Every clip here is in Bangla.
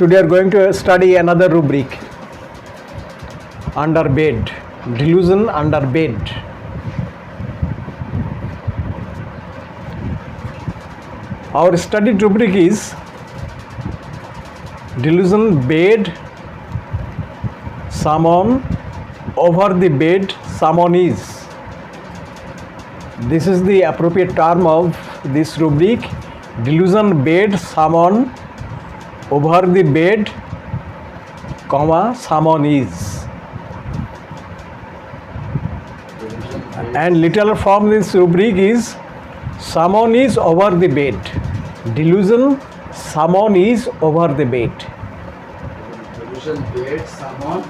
Today are going to study another rubric under bed, delusion under bed. Our study rubric is delusion bed, someone over the bed, someone is. This is the appropriate term of this rubric delusion bed, someone over the bed, comma, someone is. And literal form this rubric is someone is over the bed. Delusion, someone is over the bed. Delusion bed, someone.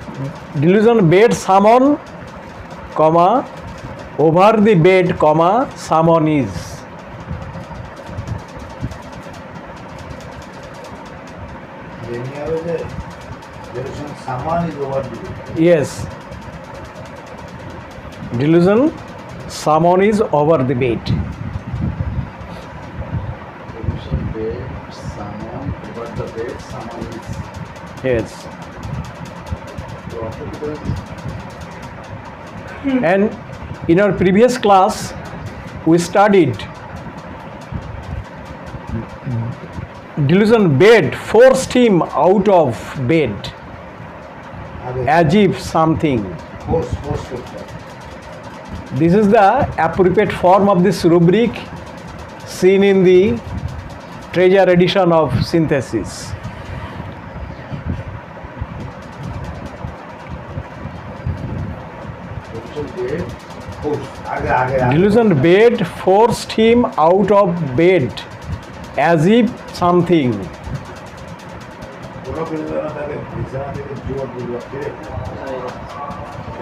Delusion bed, someone, comma, over the bed, comma, someone is. Saman is overdue. Yes. Delusion, Saman is over the bait. Delusion, bait, Saman, over the bait, Saman is. Yes. And in our previous class, we studied delusion bed forced him out of bed as if something. Force, force, force. This is the appropriate form of this rubric seen in the treasure edition of synthesis. Delusion bed forced him out of bed as if something. exactly what we were doing.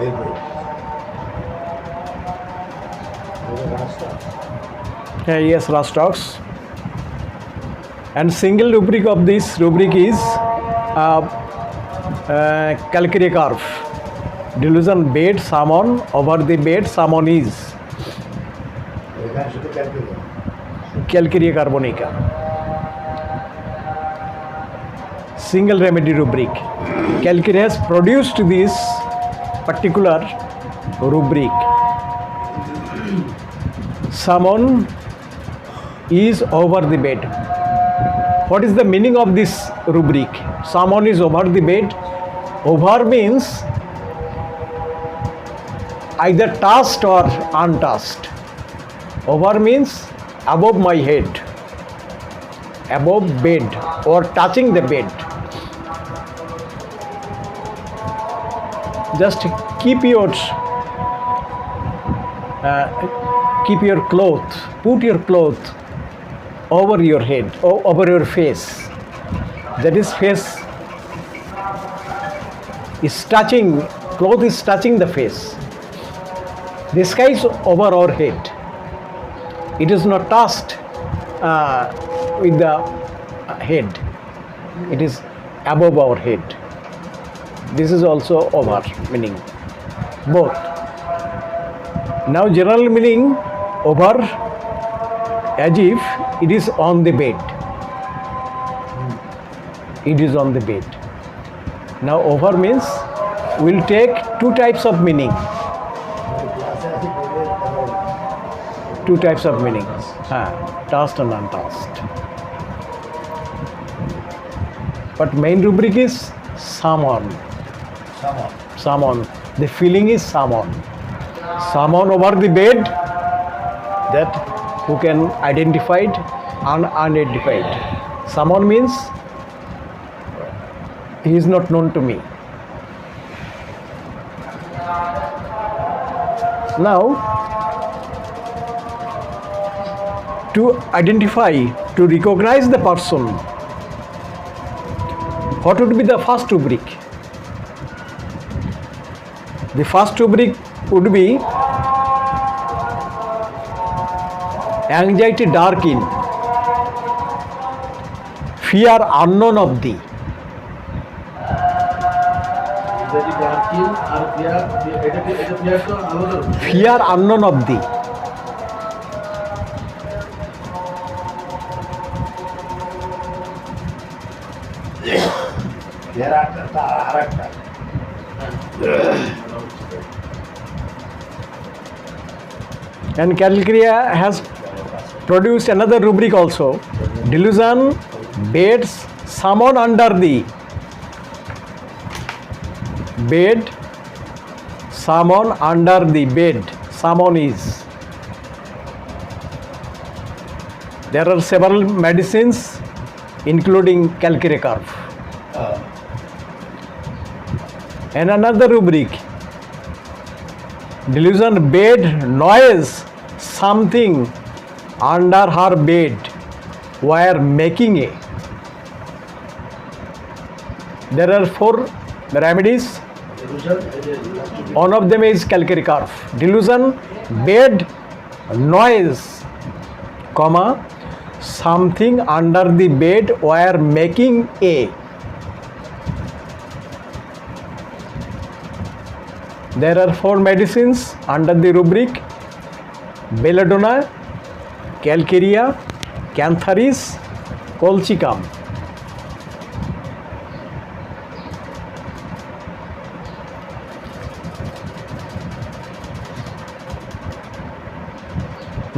Amen. Uh, yes, Rastox. And single rubric of this rubric is uh, uh, Calcare carp. Delusion bait salmon over the bait salmon is. Calcare carbonica. single remedy rubric. has produced this particular rubric. Someone is over the bed. What is the meaning of this rubric? Someone is over the bed. Over means either tasked or untasked. Over means above my head, above bed or touching the bed. just keep your uh, keep your cloth put your cloth over your head or over your face that is face is touching cloth is touching the face the sky is over our head it is not touched uh, with the uh, head it is above our head this is also over meaning both. Now general meaning over as if it is on the bed. It is on the bed. Now over means will take two types of meaning. Two types of meanings. Ah, tasked and untasked. But main rubric is someone. Salmon. The filling is salmon. Salmon over the bed that who can identify it and unidentified. Salmon means he is not known to me. Now, to identify, to recognize the person, what would be the first rubric? The first rubric would be anxiety dark in fear unknown of the fear unknown of the And Calcria has produced another rubric also. Delusion beds someone under the bed someone under the bed someone is there are several medicines including calcare curve and another rubric delusion bed noise something under her bed were making a there are four remedies one of them is calcary curve delusion bed noise comma something under the bed were making a there are four medicines under the rubric belladonna calcarea cantharis colchicum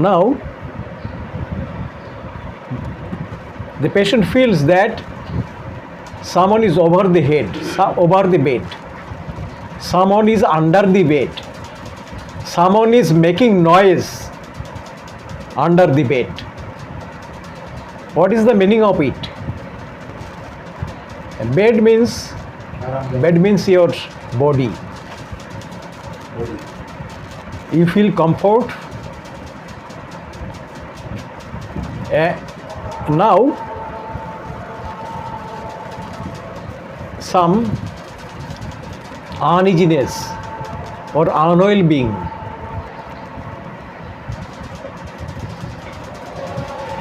now the patient feels that someone is over the head over the bed someone is under the bed someone is making noise under the bed. What is the meaning of it? Bed means bed means your body. You feel comfort. Uh, now some uneasiness or unwell being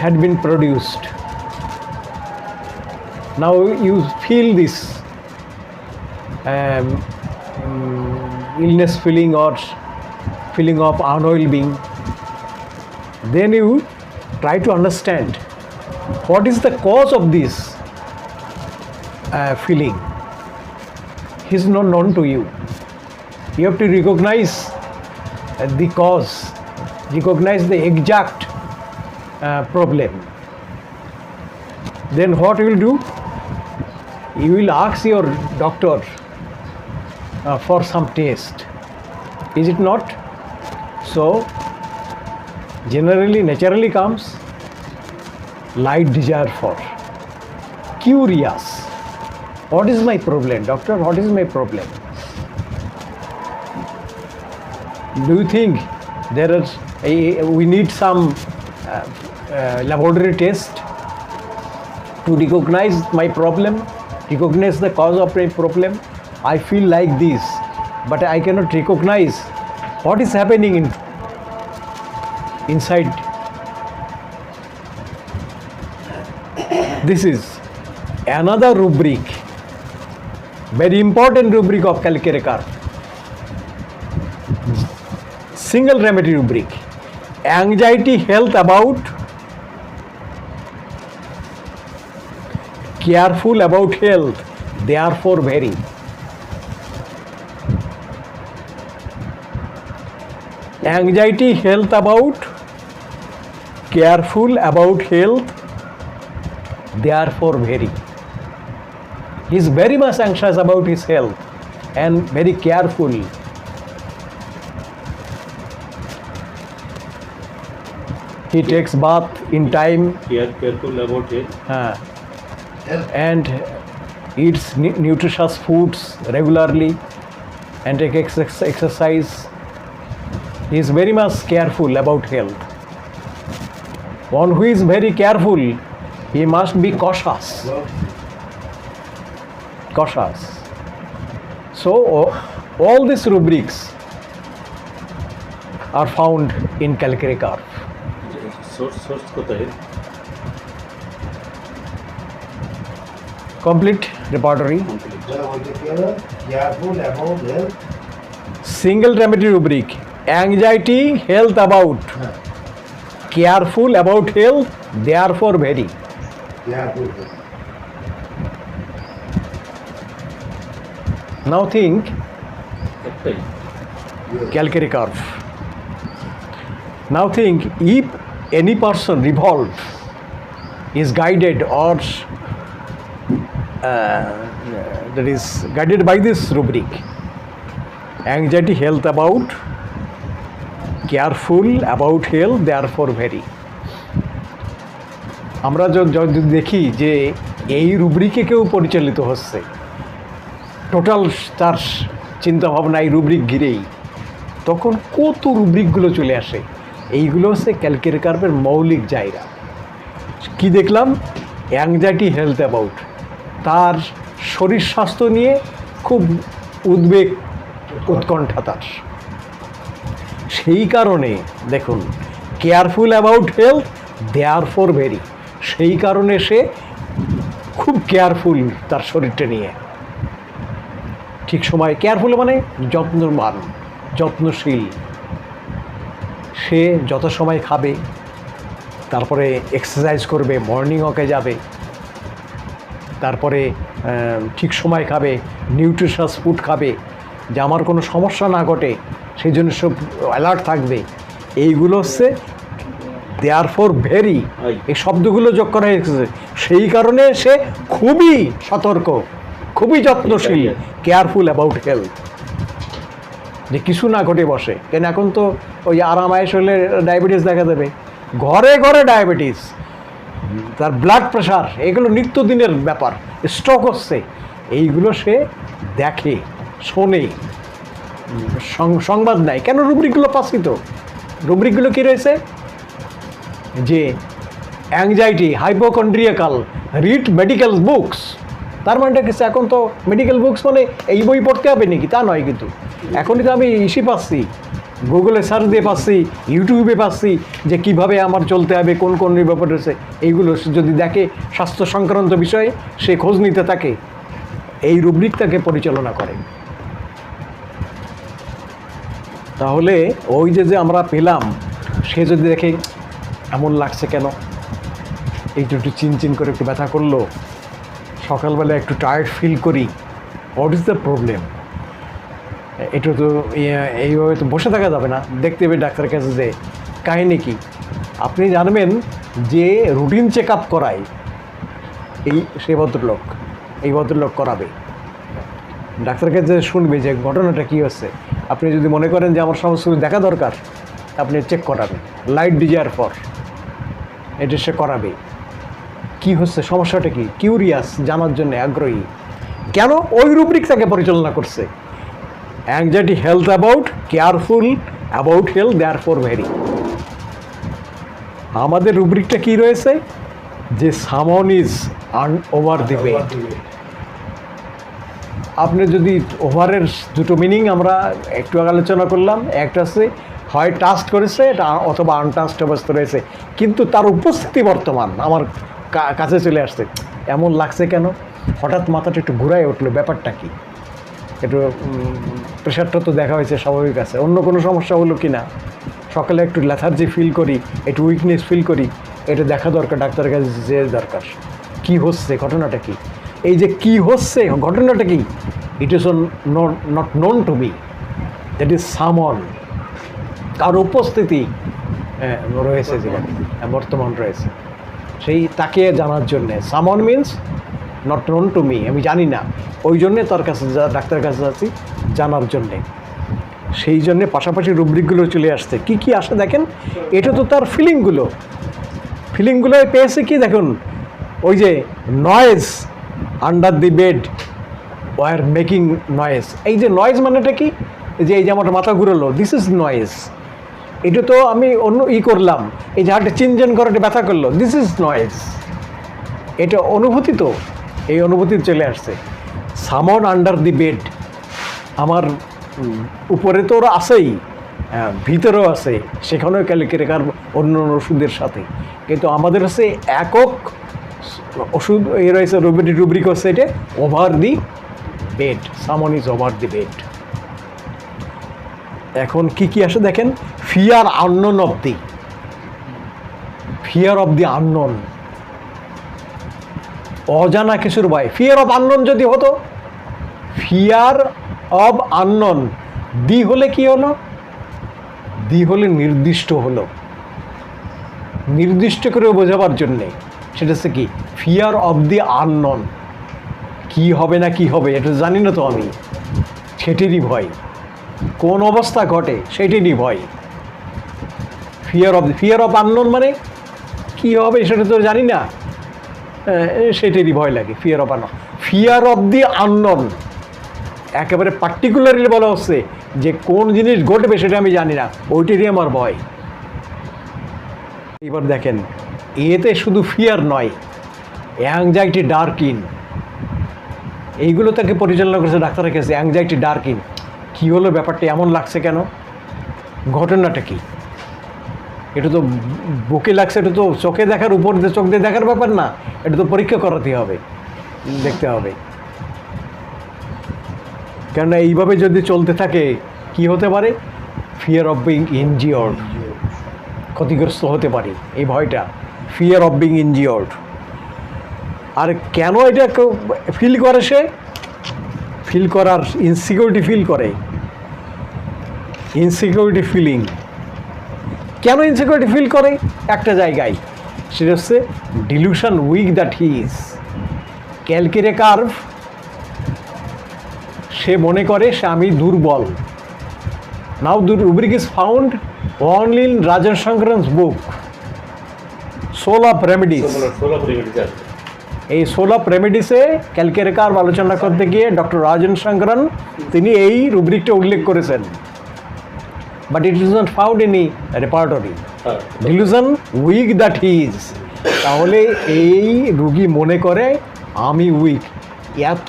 had been produced. Now you feel this um, mm, illness feeling or feeling of unwell being. Then you try to understand what is the cause of this uh, feeling. He is not known to you. You have to recognize the cause, recognize the exact uh, problem then what you will do you will ask your doctor uh, for some test is it not so generally naturally comes light desire for curious what is my problem doctor what is my problem do you think there is? Eh, we need some uh, uh, laboratory test to recognize my problem, recognize the cause of my problem. I feel like this, but I cannot recognize what is happening in, inside. This is another rubric, very important rubric of Kalkirekar. Single remedy rubric. Anxiety health about careful about health, therefore vary. Anxiety, health about, careful about health, therefore vary. He is very much anxious about his health and very careful. He takes bath in time. He is careful about health. Uh, and eats nutritious foods regularly and take ex- exercise. He is very much careful about health. One who is very careful, he must be cautious. Cautious. So, all these rubrics are found in Kalkiri Source, source Complete repertory. Single remedy rubric. Anxiety, health about. Careful about health, therefore very. Now think calcary curve. Now think if any person revolve is guided or Uh, that is guided by this rubric anxiety health about careful about health therefore very আমরা যদি দেখি যে এই রুব্রিকে কেউ পরিচালিত হচ্ছে টোটাল তার চিন্তাভাবনা এই রুব্রিক ঘিরেই তখন কত রুব্রিকগুলো চলে আসে এইগুলো হচ্ছে ক্যালকের কার্পের মৌলিক জায়গা কি দেখলাম অ্যাংজাইটি হেলথ অ্যাবাউট তার শরীর স্বাস্থ্য নিয়ে খুব উদ্বেগ উৎকণ্ঠা তার সেই কারণে দেখুন careful about health therefore very সেই কারণে সে খুব কেয়ারফুল তার শরীরটা নিয়ে ঠিক সময় কেয়ারফুল মানে যত্নবান যত্নশীল সে যত সময় খাবে তারপরে এক্সারসাইজ করবে মর্নিং ওয়াকে যাবে তারপরে ঠিক সময় খাবে নিউট্রিশাস ফুড খাবে যে আমার কোনো সমস্যা না ঘটে সেই জন্য সব অ্যালার্ট থাকবে এইগুলো হচ্ছে দেয়ার ফর ভেরি এই শব্দগুলো যোগ করা হয়েছে সেই কারণে সে খুবই সতর্ক খুবই যত্নশীল কেয়ারফুল অ্যাবাউট হেলথ যে কিছু না ঘটে বসে কেন এখন তো ওই আরাম আয়েস হলে ডায়াবেটিস দেখা দেবে ঘরে ঘরে ডায়াবেটিস তার ব্লাড প্রেশার এগুলো নিত্যদিনের ব্যাপার স্ট্রোক হচ্ছে এইগুলো সে দেখে শোনে সংবাদ নেয় কেন রুব্রিকগুলো পাচ্ছি তো রুব্রিকগুলো কী রয়েছে যে anxiety hypochondriacal read medical books তার মানেটা কিছু এখন তো মেডিকেল বুকস মানে এই বই পড়তে হবে নাকি তা নয় কিন্তু এখনই তো আমি ইসি পাচ্ছি গুগলে সার্চ দিয়ে পাচ্ছি ইউটিউবে পাচ্ছি যে কিভাবে আমার চলতে হবে কোন কোন ব্যাপার রয়েছে এইগুলো যদি দেখে স্বাস্থ্য সংক্রান্ত বিষয়ে সে খোঁজ নিতে থাকে এই রুব্রিক তাকে পরিচালনা করে তাহলে ওই যে যে আমরা পেলাম সে যদি দেখে এমন লাগছে কেন একটু একটু চিনচিন করে একটু ব্যথা করলো সকালবেলা একটু টায়ার্ড ফিল করি হোয়াট ইজ দ্য প্রবলেম এটু তো ইয়ে, এইভাবে তো বসে থাকা যাবে না দেখতে হবে ডাক্তারের কাছে যে কাহিনি কি আপনি জানবেন যে রুটিন চেক আপ করায় এই সে ভদ্রলোক এই ভদ্রলোক করাবে ডাক্তারের কাছে শুনবে যে ঘটনাটা কী হচ্ছে আপনি যদি মনে করেন যে আমার সমস্ত কিছু দেখা দরকার আপনি চেক করাবেন লাইট ডিজার পর এটা সে করাবে কী হচ্ছে সমস্যাটা কি কিউরিয়াস জানার জন্য আগ্রহী কেন ওই রুব্রিক তাকে পরিচালনা করছে health about careful about health therefore very আমাদের রুব্রিকটা কি রয়েছে যে someone is an over the weight আপনি যদি ওভারের দুটো মিনিং আমরা একটু আলোচনা করলাম একটা হচ্ছে হয় টাস্ট করেছে এটা অথবা আনটাস্ট অবস্থা রয়েছে কিন্তু তার উপস্থিতি বর্তমান আমার কাছে চলে আসছে এমন লাগছে কেন হঠাৎ মাথাটা একটু ঘুরায় উঠলো ব্যাপারটা কী একটু প্রেশারটা তো দেখা হয়েছে স্বাভাবিক আছে অন্য কোনো সমস্যা হলো কি না সকালে একটু ল্যাথার্জি ফিল করি একটু উইকনেস ফিল করি এটা দেখা দরকার ডাক্তারের কাছে যে দরকার কি হচ্ছে ঘটনাটা কি এই যে কি হচ্ছে ঘটনাটা কি it is not not known to be that is someone কার উপস্থিতি হ্যাঁ, রয়েছে জীবনে বর্তমান রয়েছে সেই তাকে জানার জন্যে someone means not known to me আমি জানি না ওই জন্যে তার কাছে যা ডাক্তারের কাছে যাচ্ছি জানার জন্যে সেই জন্যে পাশাপাশি রুব্রিকগুলো চলে আসছে কি কি আসে দেখেন এটা তো তার ফিলিংগুলো ফিলিংগুলো পেয়েছে কি দেখুন ওই যে noise under the bed were making noise এই যে নয়েজ মানেটা কি যে এই যে আমার মাথা ঘুরলো দিস ইজ নয়েজ এটা তো আমি অন্য ই করলাম এই যে হাটে চিনজন করাটা ব্যথা করলো দিস ইজ নয়েজ এটা অনুভূতি তো এই অনুভূতি চলে আসছে সামন আন্ডার দি বেড আমার উপরে তো ওরা আছেই হ্যাঁ, ভিতরেও আছে সেখানেও ক্যালিকেরেকার অন্য অন্য ওষুধের সাথে কিন্তু আমাদের হচ্ছে একক ওষুধ এ রয়েছে রুবেটি রুব্রিক হচ্ছে এটা over the bed someone is over the bed এখন কি কি আসে দেখেন fear unknown of the fear of the unknown অজানা কিছুর ভয় ফিয়ার অফ আননন যদি হতো ফিয়ার অব আননন দি হলে কি হলো দি হলে নির্দিষ্ট হলো নির্দিষ্ট করে বোঝাবার জন্যে সেটা হচ্ছে কি ফিয়ার অব দি আননন কি হবে না কি হবে এটা জানি না তো আমি সেটিরই ভয় কোন অবস্থা ঘটে সেটিরই ভয় fear of fear of unknown মানে কি হবে সেটা তো জানি না সেটারই ভয় লাগে fear of unknown fear of the unknown একেবারে পার্টিকুলারলি বলা হচ্ছে যে কোন জিনিস ঘটবে সেটা আমি জানি না ওইটারই আমার ভয় এবার দেখেন এতে শুধু ফিয়ার নয় অ্যাংজাইটি ডার্কিন এইগুলো তাকে পরিচালনা করেছে ডাক্তারের কাছে অ্যাংজাইটি ডার্কিন কী হলো ব্যাপারটা এমন লাগছে কেন ঘটনাটা কী এটা তো বুকে লাগছে এটা তো চোখে দেখার উপর দিয়ে চোখ দিয়ে দেখার ব্যাপার না এটা তো পরীক্ষা করাতে হবে দেখতে হবে কেননা এইভাবে যদি চলতে থাকে কি হতে পারে ফিয়ার অফ বিং ইনজিওর্ড ক্ষতিগ্রস্ত হতে পারি এই ভয়টা ফিয়ার অফ বিং ইনজিওর্ড আর কেন এটা ফিল করে সে ফিল করার ইনসিকিউরিটি ফিল করে ইনসিকিউরিটি ফিলিং কেন ইনসিকিউরিটি ফিল করে একটা জায়গায় সেটা হচ্ছে delusion weak that he is calcarea carb সে মনে করে সে আমি দুর্বল now the rubric is found only in Rajan Sankaran book soul of remedies এই সোল অফ রেমেডিসে ক্যালকেরেকার আলোচনা করতে গিয়ে ডক্টর রাজন শঙ্করন তিনি এই রুব্রিকটা উল্লেখ করেছেন but it is not found in repertory delusion weak that is তাহলে এই রুগী মনে করে আমি উইক এত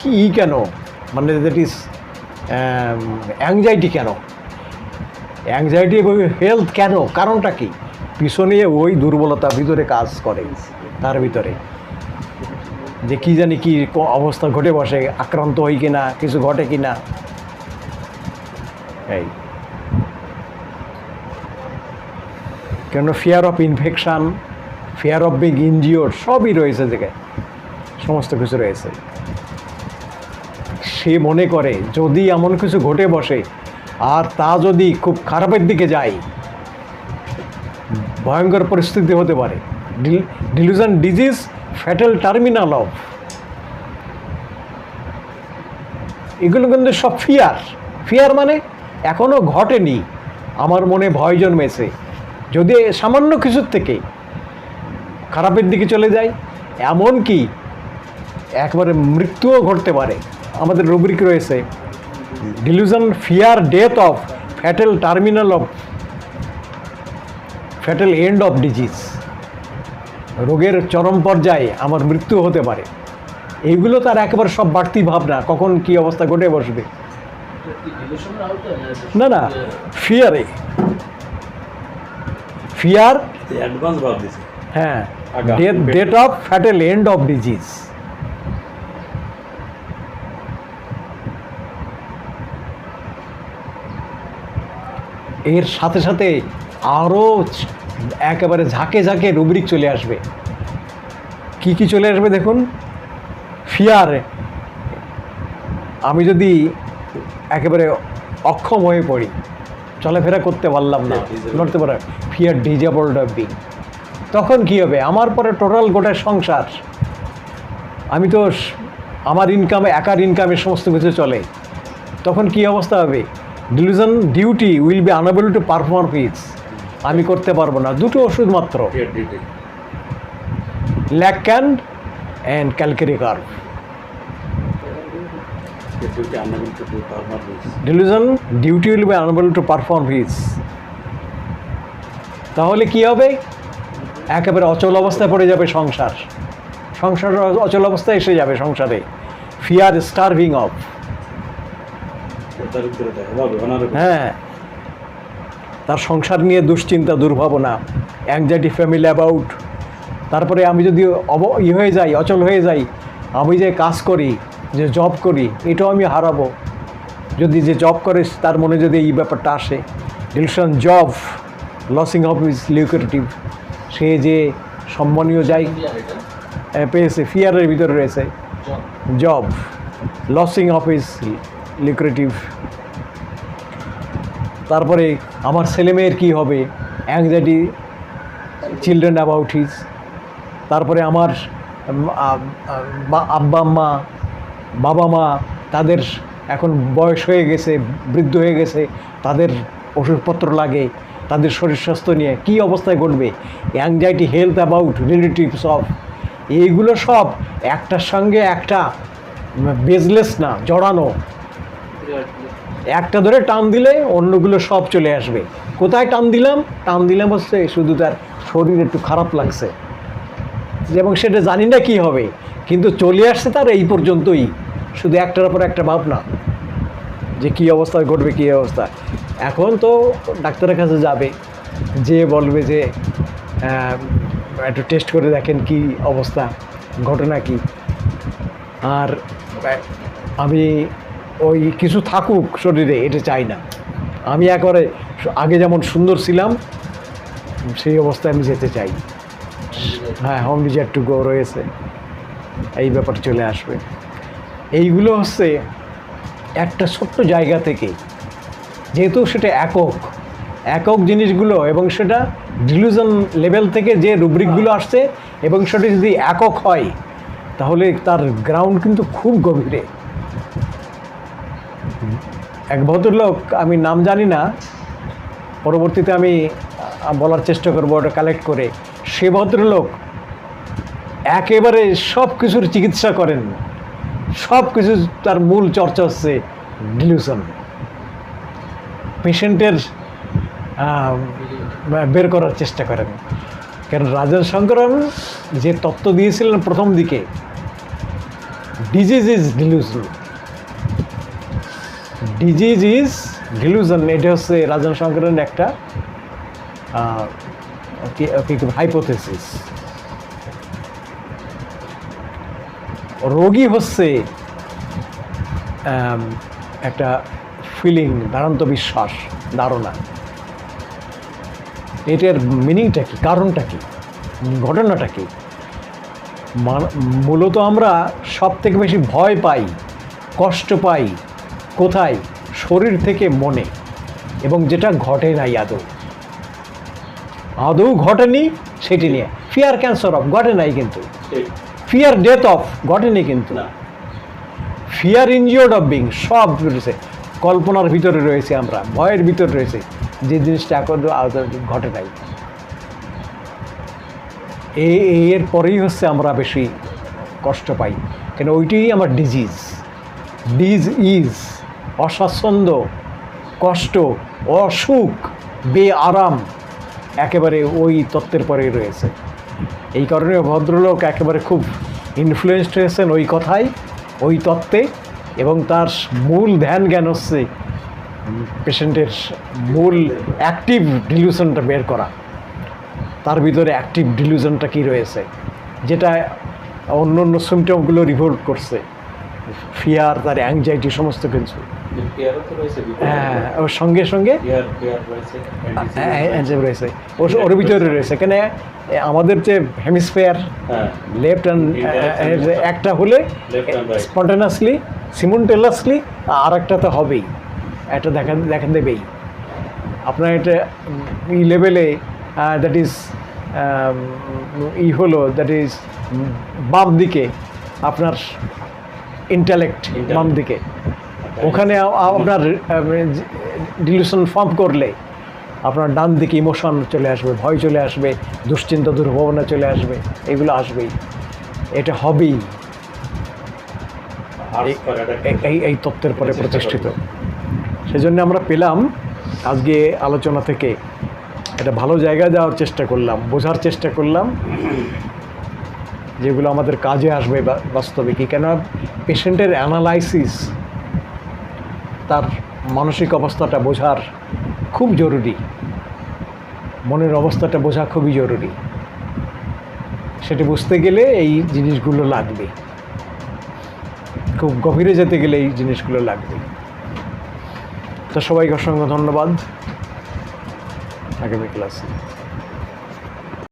কি কেন মানে দ্যাট ইজ অ্যাংজাইটি কেন অ্যাংজাইটি হেলথ কেন কারণটা কি পিছনে ওই দুর্বলতা ভিতরে কাজ করে তার ভিতরে যে কী জানি কী অবস্থা ঘটে বসে আক্রান্ত হই কিনা কিছু ঘটে কিনা এই কেন fear of infection fear of being injure সবই রয়েছে জায়গায় সমস্ত কিছু রয়েছে সে মনে করে যদি এমন কিছু ঘটে বসে আর তা যদি খুব খারাপের দিকে যায় ভয়ঙ্কর পরিস্থিতি হতে পারে delusion disease fatal terminal of এগুলো কিন্তু সব ফিয়ার ফিয়ার মানে এখনও ঘটেনি আমার মনে ভয় জন্মেছে যদি সামান্য কিছুর থেকে খারাপের দিকে চলে যায় এমন কি একবারে মৃত্যুও ঘটতে পারে আমাদের রুব্রিক রয়েছে delusion fear death of fatal terminal of fatal end of disease রোগের চরম পর্যায়ে আমার মৃত্যু হতে পারে এইগুলো তার একেবারে সব বাড়তি ভাবনা কখন কি অবস্থা ঘটে বসবে না না ফিয়ারে ফিয়ার হ্যাঁ death of fatal end of disease এর সাথে সাথে আরও একেবারে ঝাঁকে ঝাঁকে রুবরিক চলে আসবে কি কি চলে আসবে দেখুন ফিয়ার আমি যদি একেবারে অক্ষম হয়ে পড়ি চলাফেরা করতে পারলাম না লড়তে পারে ফিয়ার ডিজেবলড অফ বিং তখন কি হবে আমার পরে টোটাল গোটা সংসার আমি তো আমার ইনকামে একার ইনকামে সমস্ত কিছু চলে তখন কি অবস্থা হবে delusion duty will be unable to perform his আমি করতে পারবো না দুটো ওষুধ মাত্র lac can and calcarea carb delusion duty will be unable to perform his তাহলে কি হবে একেবারে অচল অবস্থায় পড়ে যাবে সংসার সংসার অচল অবস্থায় এসে যাবে সংসারে ফিয়ার স্টার্ভিং অফ হ্যাঁ তার সংসার নিয়ে দুশ্চিন্তা দুর্ভাবনা অ্যাংজাইটি ফ্যামিলি অ্যাবাউট তারপরে আমি যদি অব ই ইয়ে হয়ে যাই অচল হয়ে যাই আমি যে কাজ করি যে জব করি এটাও আমি হারাবো যদি যে জব করে তার মনে যদি এই ব্যাপারটা আসে delusion job losing of is lucrative সে যে সম্মানীয় যাই পেয়েছে ফিয়ারের ভিতরে রয়েছে job losing of is lucrative তারপরে আমার ছেলেমেয়ের কি হবে অ্যাংজাইটি চিলড্রেন অ্যাবাউট হিজ তারপরে আমার আব্বা আম্মা বাবা মা তাদের এখন বয়স হয়ে গেছে বৃদ্ধ হয়ে গেছে তাদের ওষুধপত্র লাগে তাদের শরীর স্বাস্থ্য নিয়ে কী অবস্থায় ঘটবে anxiety health about relatives of এইগুলো সব একটার সঙ্গে একটা বেজলেস না জড়ানো একটা ধরে টান দিলে অন্যগুলো সব চলে আসবে কোথায় টান দিলাম টান দিলাম হচ্ছে শুধু তার শরীর একটু খারাপ লাগছে এবং সেটা জানি না কী হবে কিন্তু চলে আসছে তার এই পর্যন্তই শুধু একটার পর একটা ভাবনা যে কী অবস্থা ঘটবে কী অবস্থা এখন তো ডাক্তারের কাছে যাবে যে বলবে যে একটু টেস্ট করে দেখেন কি অবস্থা ঘটনা কি আর আমি ওই কিছু থাকুক শরীরে এটা চাই না আমি একবারে আগে যেমন সুন্দর ছিলাম সেই অবস্থায় আমি যেতে চাই হ্যাঁ হোম রিজার্ট টু গো রয়েছে এই ব্যাপার চলে আসবে এইগুলো হচ্ছে একটা ছোট্ট জায়গা থেকে যেহেতু সেটা একক একক জিনিসগুলো এবং সেটা ডিলিউশন লেভেল থেকে যে রুব্রিকগুলো আসছে এবং সেটা যদি একক হয় তাহলে তার গ্রাউন্ড কিন্তু খুব গভীরে এক ভদ্রলোক আমি নাম জানি না পরবর্তীতে আমি বলার চেষ্টা করবো ওটা কালেক্ট করে সে ভদ্রলোক একেবারে সব কিছুর চিকিৎসা করেন সব কিছু তার মূল চর্চা হচ্ছে ডিলিউশন পেশেন্টের বের করার চেষ্টা করেন কেন রাজন শঙ্করন যে তত্ত্ব দিয়েছিলেন প্রথম দিকে disease is delusion disease is delusion এটা হচ্ছে রাজন শঙ্করের একটা হাইপোথেসিস রোগী হচ্ছে একটা ফিলিং দারান্ত বিশ্বাস ধারণা এটার মিনিংটা কী কারণটা কী ঘটনাটা কী মূলত আমরা সব থেকে বেশি ভয় পাই কষ্ট পাই কোথায় শরীর থেকে মনে এবং যেটা ঘটে নাই আদৌ আদৌ ঘটেনি সেটি নিয়ে ফিয়ার ক্যান্সার অফ ঘটে নাই কিন্তু ফিয়ার ডেথ অফ ঘটেনি কিন্তু না ফিয়ার ইনজিওর্ড অফ বিং সব রয়েছে কল্পনার ভিতরে রয়েছে আমরা ভয়ের ভিতরে রয়েছে যে জিনিসটা এখন ঘটে নাই এই এর পরেই হচ্ছে আমরা বেশি কষ্ট পাই কেন ওইটাই আমার ডিজিজ ডিজ ইজ অস্বাচ্ছন্দ কষ্ট অসুখ বে আরাম একেবারে ওই তত্ত্বের পরেই রয়েছে এই কারণে ভদ্রলোক একেবারে খুব ইনফ্লুয়েসড হয়েছেন ওই কথাই ওই তত্ত্বে এবং তার মূল ধ্যান জ্ঞান হচ্ছে পেশেন্টের মূল অ্যাক্টিভ ডিলিউশনটা বের করা তার ভিতরে অ্যাক্টিভ ডিলিউশনটা কী রয়েছে যেটা অন্য অন্য সিমটমগুলো রিভোল্ট করছে ফিয়ার তার অ্যাংজাইটি সমস্ত কিছু হ্যাঁ ওর সঙ্গে সঙ্গে রয়েছে হ্যাঁ, ওর ভিতরে রয়েছে কেন আমাদের যে হেমিস্ফেয়ার লেফট অ্যান্ড একটা হলে স্পন্টেনাসলি সিমুনটেলাসলি আর একটা তো হবেই একটা দেখা দেখা দেবেই আপনার এটা ই লেভেলে দ্যাট ইজ ই হলো দ্যাট ইজ বাম দিকে আপনার ইন্টালেক্ট বাম দিকে ওখানে আপনার ডিলিউশন ফর্ম করলে আপনার ডান দিকে ইমোশন চলে আসবে ভয় চলে আসবে দুশ্চিন্তা দুর্ভাবনা চলে আসবে এগুলো আসবেই এটা হবেই এই এই তত্ত্বের পরে প্রতিষ্ঠিত সেজন্য আমরা পেলাম আজকে আলোচনা থেকে একটা ভালো জায়গায় যাওয়ার চেষ্টা করলাম বোঝার চেষ্টা করলাম যেগুলো আমাদের কাজে আসবে বাস্তবে কি কেন পেশেন্টের অ্যানালাইসিস তার মানসিক অবস্থাটা বোঝার খুব জরুরি মনের অবস্থাটা বোঝা খুবই জরুরি সেটা বুঝতে গেলে এই জিনিসগুলো লাগবে খুব গভীরে যেতে গেলে এই জিনিসগুলো লাগবে তো সবাইকে অসংখ্য ধন্যবাদ আগামী ক্লাসে